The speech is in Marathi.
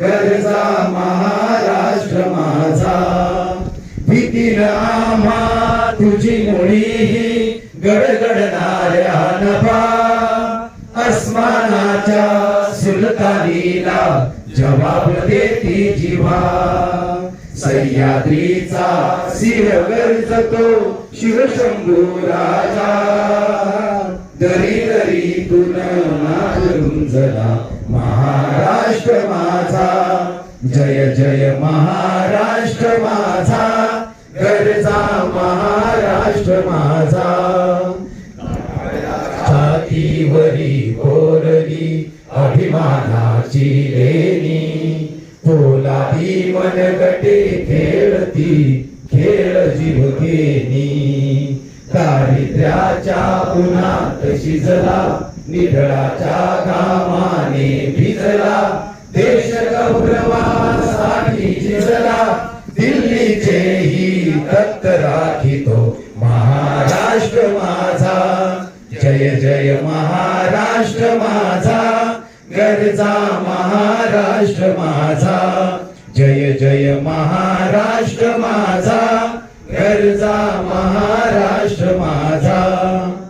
गरजा महाराष्ट्र माझा. भीतील आम्हा तुझी मुळी गडगडणाऱ्या नफा अस्मानाच्या सुलतानीला जवाब देती जीवा. सह्याद्रीचा सिंह गरजतो शिवशंभू राजा. दरी दरीतून नाद महाराष्ट्र माझा. जय जय महाराष्ट्र माझा. गरजा महाराष्ट्र माझा. छातीवरी कोरली अभिमानाची लेणी. पोलादी मनगटे खेळती खेळ जीव घेणी दारिद्र्याच्या उन्हात शिजला निधळाच्या घामाने भिजला. देश गौरवासाठी झिजला दिल्लीचेही दत्त राखितो महाराष्ट्र माझा. जय जय महाराष्ट्र माझा गरजा महाराष्ट्र माझा. जय जय महाराष्ट्र माझा गरजा महा Krishna.